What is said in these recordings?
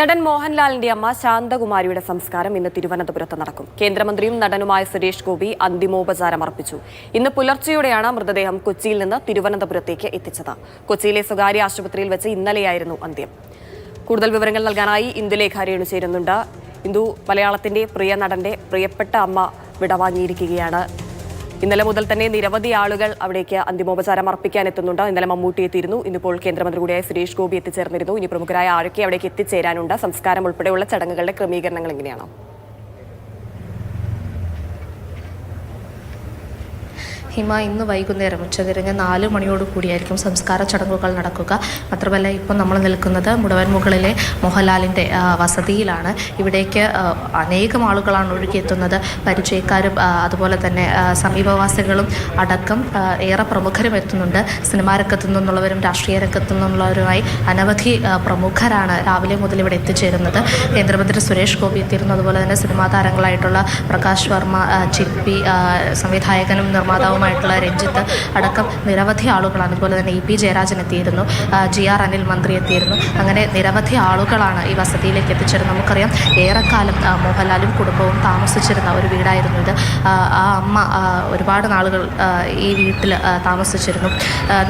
നടൻ മോഹൻലാലിന്റെ അമ്മ ശാന്തകുമാരിയുടെ സംസ്കാരം ഇന്ന് തിരുവനന്തപുരത്ത് നടക്കും. കേന്ദ്രമന്ത്രിയും നടനുമായ സുരേഷ് ഗോപി അന്തിമോപചാരം അർപ്പിച്ചു. ഇന്ന് പുലർച്ചെയോടെയാണ് മൃതദേഹം കൊച്ചിയിൽ നിന്ന് തിരുവനന്തപുരത്തേക്ക് എത്തിച്ചത്. കൊച്ചിയിലെ സ്വകാര്യ ആശുപത്രിയിൽ വെച്ച് ഇന്നലെയായിരുന്നു അന്ത്യം. കൂടുതൽ വിവരങ്ങൾ നൽകാനായി ഇന്ദുലേഖ രേണു ചേരുന്നുണ്ട്. ഇന്ദു മലയാളത്തിന്റെ പ്രിയ നടന്റെ പ്രിയപ്പെട്ട അമ്മ വിടവാങ്ങിയിരിക്കുകയാണ്. ഇന്നലെ മുതൽ തന്നെ നിരവധി ആളുകൾ അവിടേക്ക് അന്തിമോപചാരം അർപ്പിക്കാൻ എത്തുന്നുണ്ട്. ഇന്നലെ മമ്മൂട്ടി എത്തിയിരുന്നു. ഇന്നിപ്പോൾ കേന്ദ്രമന്ത്രി കൂടിയായ സുരേഷ് ഗോപി എത്തിച്ചേർന്നിരുന്നു. ഇനി പ്രമുഖരായ ആരൊക്കെ അവിടേക്ക് എത്തിച്ചേരാനുണ്ട്? സംസ്കാരം ഉൾപ്പെടെയുള്ള ചടങ്ങുകളുടെ ക്രമീകരണങ്ങൾ എങ്ങനെയാണ്? ഹിമ ഇന്ന് വൈകുന്നേരം ഉച്ചതിരിഞ്ഞ് നാല് മണിയോട് കൂടിയായിരിക്കും സംസ്കാര ചടങ്ങുകൾ നടക്കുക. മാത്രമല്ല ഇപ്പോൾ നമ്മൾ നിൽക്കുന്നത് മുടവൻ മുകളിലെ മോഹൻലാലിന്റെ വസതിയിലാണ്. ഇവിടേക്ക് അനേകം ആളുകളാണ് ഒഴുകിയെത്തുന്നത്. പരിചയക്കാരും അതുപോലെ തന്നെ സമീപവാസികളും അടക്കം ഏറെ പ്രമുഖരും എത്തുന്നുണ്ട്. സിനിമാ രംഗത്തു നിന്നുള്ളവരും രാഷ്ട്രീയ രംഗത്തു നിന്നുള്ളവരുമായി അനവധി പ്രമുഖരാണ് രാവിലെ മുതൽ ഇവിടെ എത്തിച്ചേരുന്നത്. കേന്ദ്രമന്ത്രി സുരേഷ് ഗോപി എത്തിയിരുന്നു അതുപോലെ തന്നെ സിനിമാ താരങ്ങളായിട്ടുള്ള പ്രകാശ് വർമ്മ ചിപ്പി സംവിധായകനും സംവിധായകനും നിർമ്മാതാവുമായിട്ടുള്ള രഞ്ജിത്ത് അടക്കം നിരവധി ആളുകളാണ്. അതുപോലെ തന്നെ ഇ പി ജയരാജൻ എത്തിയിരുന്നു. ജി ആർ അനിൽ മന്ത്രി എത്തിയിരുന്നു. അങ്ങനെ നിരവധി ആളുകളാണ് ഈ വസതിയിലേക്ക് എത്തിച്ചേരുന്നത് നമുക്കറിയാം ഏറെക്കാലം മോഹൻലാലും കുടുംബവും താമസിച്ചിരുന്ന ഒരു വീടായിരുന്നു ഇത്. ആ, അമ്മ ഒരുപാട് നാളുകൾ ഈ വീട്ടിൽ താമസിച്ചിരുന്നു.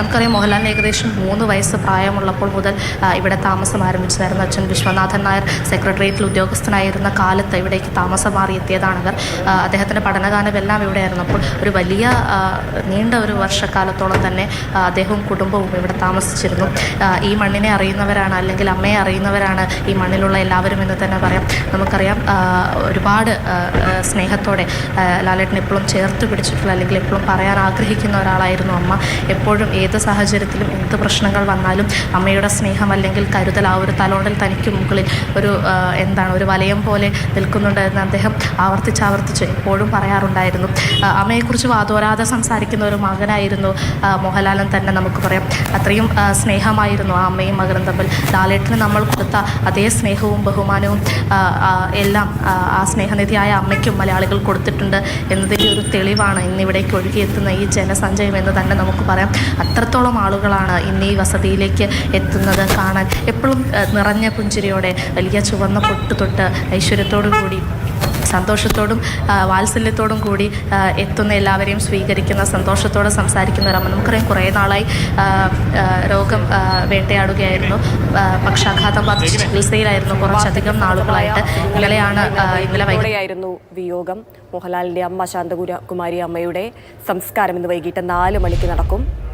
നമുക്കറിയാം മോഹൻലാലിന് ഏകദേശം മൂന്ന് വയസ്സ് പ്രായമുള്ളപ്പോൾ മുതൽ ഇവിടെ താമസം ആരംഭിച്ചതായിരുന്നു അച്ഛൻ വിശ്വനാഥൻ നായർ. സെക്രട്ടേറിയറ്റിൽ ഉദ്യോഗസ്ഥനായിരുന്ന കാലത്ത് ഇവിടേക്ക് താമസം മാറി എത്തിയതാണിവർ അദ്ദേഹത്തിന്റെ പഠനകാലം എല്ലാം ഇവിടെയായിരുന്നു. അപ്പോൾ ഒരു വലിയ നീണ്ട ഒരു വർഷക്കാലത്തോളം തന്നെ അദ്ദേഹവും കുടുംബവും ഇവിടെ താമസിച്ചിരുന്നു. ഈ മണ്ണിനെ അറിയുന്നവരാണ് അല്ലെങ്കിൽ അമ്മയെ അറിയുന്നവരാണ് ഈ മണ്ണിലുള്ള എല്ലാവരും എന്ന് തന്നെ പറയാം. നമുക്കറിയാം ഒരുപാട് സ്നേഹത്തോടെ ലാലേട്ടൻ എപ്പോഴും ചേർത്ത് പിടിച്ചിട്ടുള്ള അല്ലെങ്കിൽ എപ്പോഴും പറയാൻ ആഗ്രഹിക്കുന്ന ഒരാളായിരുന്നു അമ്മ. എപ്പോഴും ഏത് സാഹചര്യത്തിലും എന്ത് പ്രശ്നങ്ങൾ വന്നാലും അമ്മയുടെ സ്നേഹം അല്ലെങ്കിൽ കരുതൽ ആ ഒരു തലോണ്ടൽ തനിക്ക് മുകളിൽ ഒരു എന്താണ് ഒരു വലയം പോലെ നിൽക്കുന്നുണ്ട് എന്ന് അദ്ദേഹം ആവർത്തിച്ച് ആവർത്തിച്ച് എപ്പോഴും പറയാറുണ്ടായിരുന്നു. അമ്മയെക്കുറിച്ച് വാതോരാതെ സംസാരിക്കുന്ന ഒരു മകനായിരുന്നു മോഹൻലാലൻ തന്നെ നമുക്ക് പറയാം. അത്രയും സ്നേഹമായിരുന്നു ആ അമ്മയും മകനും തമ്മിൽ. ലാലേട്ടന് നമ്മൾ കൊടുത്ത അതേ സ്നേഹവും ബഹുമാനവും എല്ലാം ആ, സ്നേഹനിധിയായ അമ്മയ്ക്കും മലയാളികൾ കൊടുത്തിട്ടുണ്ട് എന്നതിന്റെ ഒരു തെളിവാണ് ഇന്നിവിടേക്ക് ഒഴുകിയെത്തുന്ന ഈ ജനസഞ്ചയം എന്ന് തന്നെ നമുക്ക് പറയാം. അത്രത്തോളം ആളുകളാണ് ഇന്ന് ഈ വസതിയിലേക്ക് എത്തുന്നത് കാണാൻ. എപ്പോഴും നിറഞ്ഞ പുഞ്ചിരിയോടെ വലിയ ചുവന്ന പൊട്ട് തൊട്ട് ഐശ്വര്യത്തോടു കൂടി സന്തോഷത്തോടും വാത്സല്യത്തോടും കൂടി എത്തുന്ന എല്ലാവരെയും സ്വീകരിക്കുന്ന സന്തോഷത്തോടെ സംസാരിക്കുന്ന ഒരമ്മ. നമുക്കറിയാം കുറേ നാളായി രോഗം വേട്ടയാടുകയായിരുന്നു. പക്ഷാഘാതം ബാധിച്ച് ചികിത്സയിലായിരുന്നു കുറച്ചധികം നാളുകളായിട്ട്. ഇന്നലെയാണ് ഇന്നലെ വൈകുന്നേരം ഇതോടെയായിരുന്നു വിയോഗം. മോഹൻലാലിന്റെ അമ്മ ശാന്തകുര കുമാരി അമ്മയുടെ സംസ്കാരം ഇന്ന് വൈകിട്ട് നാല് മണിക്ക് നടക്കും.